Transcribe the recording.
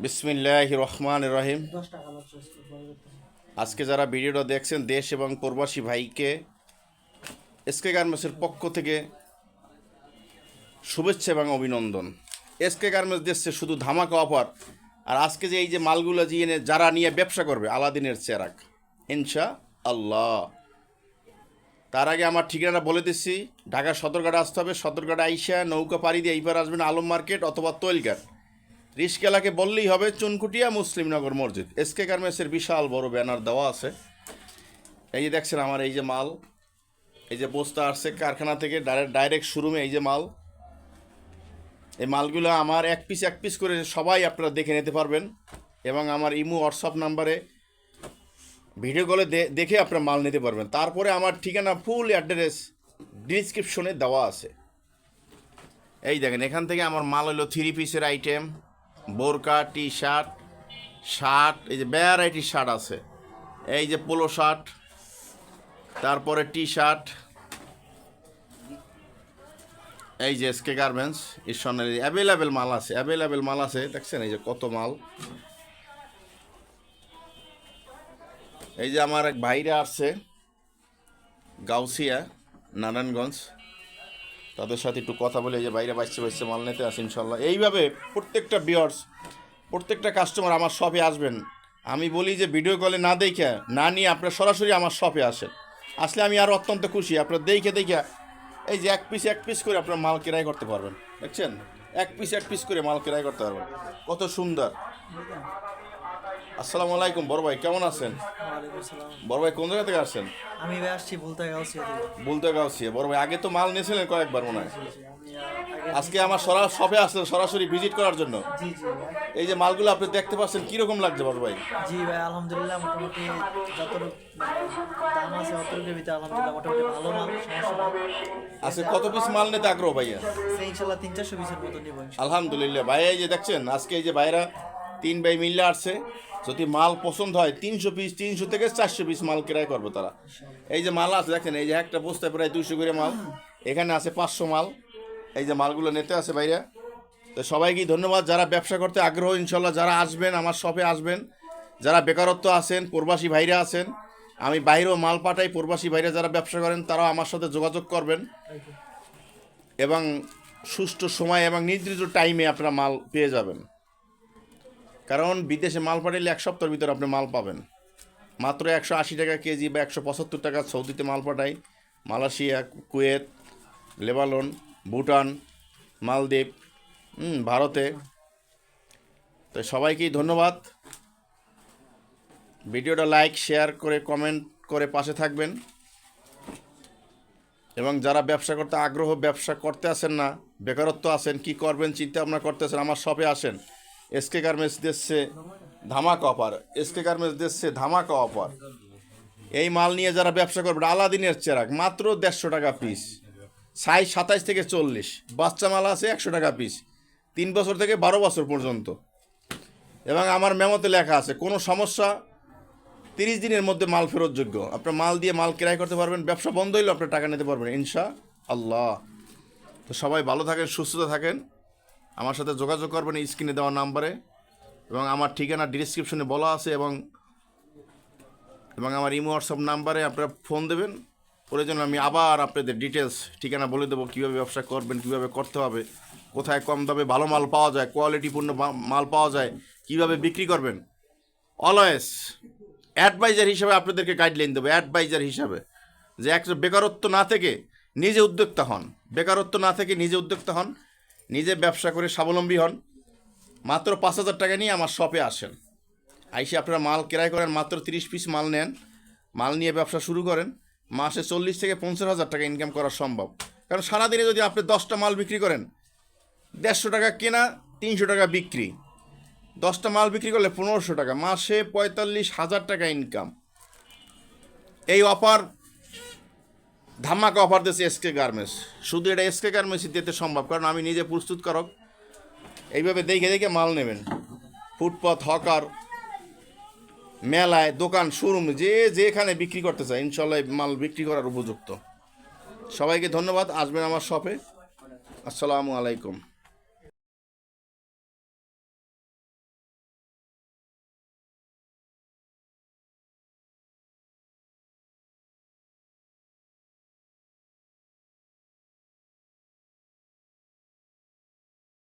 বিসমিল্লাহ রহমান রহিম। আজকে যারা ভিডিওটা দেখছেন দেশ এবং প্রবাসী ভাইকে এসকে গার্মেন্টসের পক্ষ থেকে শুভেচ্ছা এবং অভিনন্দন। এসকে গার্মেন্টস দিচ্ছে শুধু ধামাকা অফার আর আজকে যে এই যে মালগুলো যে এনে যারা নিয়ে ব্যবসা করবে আলাদিনের চেরাক ইনশা আল্লাহ তার আগে আমার ঠিকানাটা বলে দিচ্ছি ঢাকা সদরঘাটে আসতে হবে সদরঘাটে আইসা নৌকা পাড়ি দিয়ে এইবার আসবেন আলম মার্কেট অথবা তৈলঘাট। রিস্কেলাকে বললেই হবে, চুনকুটিয়া মুসলিমনগর মসজিদ। এসকে গার্মেন্টসের বিশাল বড় ব্যানার দেওয়া আছে। এই যে দেখছেন আমার এই যে মাল, এই যে বস্তা আসছে কারখানা থেকে ডাইরেক্ট ডাইরেক্ট শোরুমে এই যে মাল। এই মালগুলো আমার এক পিস এক পিস করে সবাই আপনারা দেখে নিতে পারবেন এবং আমার ইমো, হোয়াটসঅ্যাপ নাম্বারে ভিডিও কলে দেখে আপনারা মাল নিতে পারবেন। তারপরে আমার ঠিকানা ফুল অ্যাড্রেস ডিসক্রিপশনে দেওয়া আছে। এই দেখেন, এখান থেকে আমার মাল হলো থ্রি পিসের আইটেম। বোরকা টি শার্ট শার্ট এই যে ভ্যারাইটি শার্ট আছে। এই যে পোলো শার্ট, তারপরে টি শার্ট এই যে এসকে গার্মেন্টস ঈশ্বরের অ্যাভেলেবেল মাল আছে অ্যাভেলেবেল মাল আছে, দেখছেন এই যে কত মাল। এই যে আমার এক ভাইরা আসছে গাউসিয়া, নারায়ণগঞ্জ। তাদের সাথে একটু কথা বলে যে বাইরে বাঁচতে বাঁচতে মাল নিতে আসে, ইনশাল্লাহ। এইভাবে প্রত্যেকটা বিয়ার্স প্রত্যেকটা কাস্টমার আমার শপে আসবেন। আমি বলি যে ভিডিও কলে না দেখে, না নিয়ে আপনার সরাসরি আমার শপে আসেন। আসলে আমি আর অত্যন্ত খুশি, আপনার দেখে দেখে, এই যে এক পিস এক পিস করে আপনার মাল কেরাই করতে পারবেন, দেখছেন? এক পিস এক পিস করে মাল কেরাই করতে পারবেন। কত সুন্দর। আসসালামু আলাইকুম বড় ভাই কেমন আছেন? বড় ভাই কোন জায়গা থেকে আসছেন? আমি আসছি বলতে গাউছি বলতে বড় ভাই আগে তো মাল নিয়েছিলেন কয়েকবার মনে হয়। আজকে আমার সরা শপে আসলেন সরাসরি ভিজিট করার জন্য। এই যে মালগুলো আপনি দেখতে পাচ্ছেন কীরকম লাগছে বড় ভাই? জি ভাই আলহামদুলিল্লাহ মোটামুটি দাম আছে আলহামদুলিল্লাহ মোটামুটি ভালো মাল আজকে কত পিস মাল নিতে আগ্রহ ভাইয়া? সে ইনশাল্লাহ তিন চারশো পিসের মতো নিব আলহামদুলিল্লাহ। ভাই এই যে দেখছেন আজকে এই যে ভাইরা তিন ভাই মিললে আসছে। যদি মাল পছন্দ হয়, তিনশো পিস, তিনশো থেকে চারশো পিস মাল ক্রয় করবে তারা। এই যে মাল আছে, দেখেন, এই যে একটা বস্তায় প্রায় দুশো করে মাল। এখানে আছে পাঁচশো মাল। এই যে মালগুলো নিতে আছে ভাইরা তো সবাইকেই ধন্যবাদ। যারা ব্যবসা করতে আগ্রহ ইনশাল্লাহ যারা আসবেন, আমার শপে আসবেন। যারা বেকারত্ব আছেন, প্রবাসী ভাইরা আছেন, আমি বাইরেও মাল পাঠাই, প্রবাসী ভাইরা যারা ব্যবসা করেন, তারাও আমার সাথে যোগাযোগ করবেন। এবং সুষ্ঠু সময় এবং নির্দিষ্ট টাইমে আপনারা মাল পেয়ে যাবেন। কারণ বিদেশে মাল পাঠাইলে এক সপ্তাহের ভিতরে আপনি মাল পাবেন। মাত্র একশো আশি টাকা কেজি বা একশো পঁচাত্তর টাকা সৌদিতে মাল পাঠাই মালয়েশিয়া, কুয়েত, লেবানন, ভুটান, মালদ্বীপ ভারতে। তো সবাইকেই ধন্যবাদ। ভিডিওটা লাইক, শেয়ার করে, কমেন্ট করে পাশে থাকবেন। এবং যারা ব্যবসা করতে আগ্রহ, ব্যবসা করতে আসেন না, বেকারত্ব আছেন, কি করবেন, চিন্তা ভাবনা করতে আসেন, আমার শপে আসেন। এসকে গার্মেন্টস দিচ্ছে ধামাকা অফার, এসকে গার্মেন্টস দিচ্ছে ধামাকা অফার। এই মাল নিয়ে যারা ব্যবসা করবেন আলাদিনের চেরাক, মাত্র দেড়শো টাকা পিস সাইজ সাতাইশ থেকে চল্লিশ। বাচ্চা মাল আছে একশো টাকা পিস তিন বছর থেকে বারো বছর পর্যন্ত। এবং আমার মেমোতে লেখা আছে, কোনো সমস্যা, তিরিশ দিনের মধ্যে মাল ফেরতযোগ্য। আপনার মাল দিয়ে মাল ক্রয় করতে পারবেন, ব্যবসা বন্ধ হইলেও আপনার টাকা নিতে পারবেন, ইনশা আল্লাহ। তো সবাই ভালো থাকেন, সুস্থ থাকেন। আমার সাথে যোগাযোগ করবেন স্ক্রিনে দেওয়া নাম্বারে এবং আমার ঠিকানা ডিসক্রিপশনে বলা আছে এবং এবং আমার ইমো হোয়াটসঅ্যাপ নাম্বারে আপনারা ফোন দেবেন। প্রয়োজন আমি আবার আপনাদের ডিটেলস ঠিকানা বলে দেবো, কীভাবে ব্যবসা করবেন, কীভাবে করতে হবে, কোথায় কম দামে ভালো মাল পাওয়া যায় কোয়ালিটিপূর্ণ মাল পাওয়া যায়, কীভাবে বিক্রি করবেন। অলওয়েজ অ্যাডভাইজার হিসাবে আপনাদেরকে গাইডলাইন দেবো অ্যাডভাইজার হিসাবে। যে একটা বেকারত্ব না থেকে নিজে উদ্যোক্তা হন, বেকারত্ব না থেকে নিজে উদ্যোক্তা হন নিজে ব্যবসা করে স্বাবলম্বী হন। মাত্র পাঁচ হাজার টাকা নিয়ে আমার শপে আসেন। আইসে আপনারা মাল ক্রয় করেন, মাত্র তিরিশ পিস মাল নেন। মাল নিয়ে ব্যবসা শুরু করেন, মাসে চল্লিশ থেকে পঞ্চাশ হাজার টাকা ইনকাম করা সম্ভব। কারণ সারাদিনে যদি আপনি দশটা মাল বিক্রি করেন, দেড়শো টাকা কেনা, তিনশো টাকা বিক্রি। দশটা মাল বিক্রি করলে পনেরোশো টাকা, মাসে পঁয়তাল্লিশ হাজার টাকা ইনকাম এই অফার ধামাকা অফার দিয়েছে এসকে গার্মেন্টস শুধু এটা এসকে গার্মেন্টসই দিতে সম্ভব, কারণ আমি নিজে প্রস্তুত করক। এইভাবে দেখে দেখে মাল নেবেন। ফুটপাথ হকার, মেলায়, দোকান শোরুম যে যেখানে বিক্রি করতে চায়, ইনশাল্লাহ মাল বিক্রি করার উপযুক্ত। সবাইকে ধন্যবাদ, আসবেন আমার শপে আসসালামু আলাইকুম।